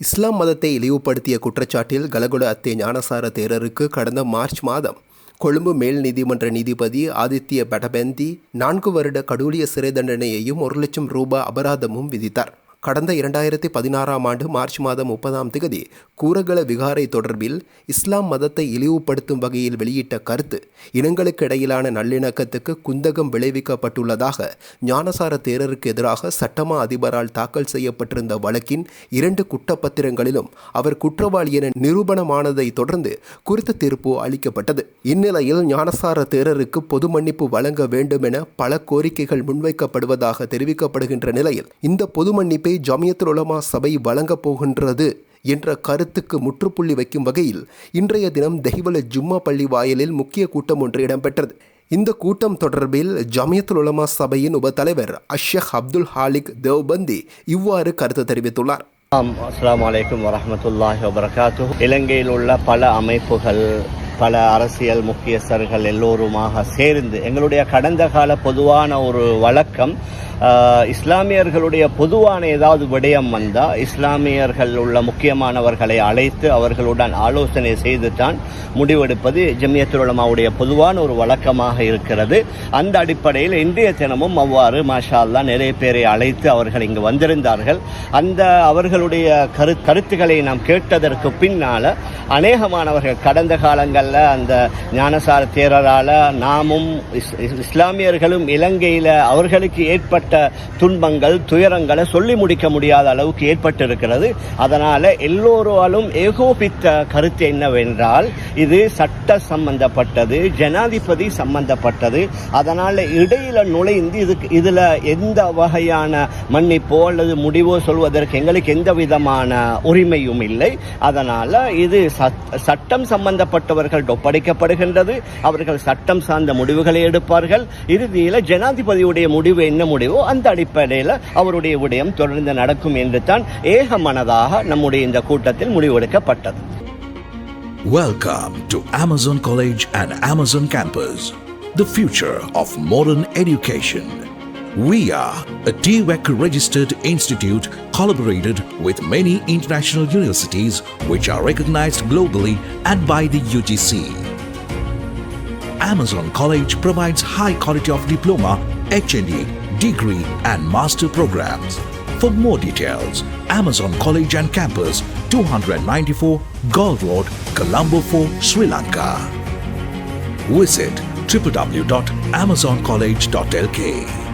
இஸ்லாம் மதத்தை இழிவுபடுத்திய குற்றச்சாட்டில் கலகுட அத்தே ஞானசார தேரருக்கு கடந்த மார்ச் மாதம் கொழும்பு மேல் நீதிமன்ற நீதிபதி ஆதித்ய படபெந்தி நான்கு வருட கடூழிய சிறை தண்டனையையும் ஒரு லட்சம் ரூபாய் அபராதமும் விதித்தார். கடந்த இரண்டாயிரத்தி பதினாறாம் ஆண்டு மார்ச் மாதம் முப்பதாம் தேதி கூரகல விகாரை தொடர்பில் இஸ்லாம் மதத்தை இழிவுபடுத்தும் வகையில் வெளியிட்ட கருத்து இனங்களுக்கு இடையிலான நல்லிணக்கத்துக்கு குந்தகம் விளைவிக்கப்பட்டுள்ளதாக ஞானசார தேரருக்கு எதிராக சட்டமா அதிபரால் தாக்கல் செய்யப்பட்டிருந்த வழக்கின் இரண்டு குற்றப்பத்திரங்களிலும் அவர் குற்றவாளி என நிரூபணமானதை தொடர்ந்து குறித்த தீர்ப்பு அளிக்கப்பட்டது. இந்நிலையில் ஞானசார தேரருக்கு பொது மன்னிப்பு வழங்க வேண்டும் என பல கோரிக்கைகள் முன்வைக்கப்படுவதாக தெரிவிக்கப்படுகின்ற நிலையில் இந்த பொது மன்னிப்பை ஜமியத்துல் உலமா சபை வழங்கப் போகின்றது என்ற கருத்துக்கு முற்றுப்புள்ளி வைக்கும் வகையில் இன்றைய தினம் தெஹிவல ஜும்மா பள்ளி வாயிலில் முக்கிய கூட்டம் ஒன்று இடம்பெற்றது. இந்த கூட்டம் தொடர்பில் ஜமியத்துல் உலமா சபையின் உபத்தலைவர் அஷ்ஷக் அப்துல் ஹாலிக் தேவ்பந்தி இவ்வாறு கருத்து தெரிவித்துள்ளார். அஸ்லாம் வலைக்கம் வரமத்துல்லாஹி வபரகாத்து இலங்கையில் உள்ள பல அமைப்புகள் பல அரசியல் முக்கியஸ்தர்கள் எல்லோருமாக சேர்ந்து எங்களுடைய கடந்த கால பொதுவான ஒரு வழக்கம் இஸ்லாமியர்களுடைய பொதுவான ஏதாவது விடயம் வந்தால் இஸ்லாமியர்கள் உள்ள முக்கியமானவர்களை அழைத்து அவர்களுடன் ஆலோசனை செய்து தான் முடிவெடுப்பது ஜமியத்துல் பொதுவான ஒரு வழக்கமாக இருக்கிறது. அந்த அடிப்படையில் இன்றைய தினமும் அவ்வாறு மாஷா நிறைய பேரை அழைத்து அவர்கள் இங்கு வந்திருந்தார்கள். அந்த அவர்களுடைய கரு கருத்துக்களை நாம் கேட்டதற்கு பின்னால் அநேகமானவர்கள் கடந்த காலங்கள் நாளில் அந்த ஞானசார தேரரால் நாமும் இஸ்லாமியர்களும் இலங்கையில் அவர்களுக்கு ஏற்பட்ட துன்பங்கள் துயரங்களை சொல்லி முடிக்க முடியாத அளவுக்கு ஏற்பட்டிருக்கிறது. அதனால் எல்லோராலும் ஏகோபித்த கருத்து என்னவென்றால் இது சட்ட சம்பந்தப்பட்டது ஜனாதிபதி சம்பந்தப்பட்டது. அதனால் இடையில் நுழைந்து இதுக்கு இதில் எந்த வகையான மன்னிப்போ அல்லது முடிவோ சொல்வதற்கு எங்களுக்கு எந்த விதமான உரிமையும் இல்லை. அதனால் இது சட்டம் சம்பந்தப்பட்டவர்கள் ஒப்படைக்கப்படுகின்றது. அவர்கள் சட்டம் சார்ந்த முடிவுகளை எடுப்பார்கள். இறுதியில் ஜனாதிபதியுடைய முடிவு என்ன முடிவோ அந்த அடிப்படையில் அவருடைய விடயம் தொடர்ந்து நடக்கும் என்று தான் ஏக மனதாக நம்முடைய இந்த கூட்டத்தில் முடிவெடுக்கப்பட்டது. Welcome to Amazon College and Amazon Campus, the future of modern education. We are a TVEC registered institute collaborated with many international universities which are recognized globally and by the UGC. Amazon College provides high quality of diploma, HND, degree and master programs. For more details, Amazon College and Campus, 294 Gold Road, Colombo 4, Sri Lanka. Visit www.amazoncollege.lk.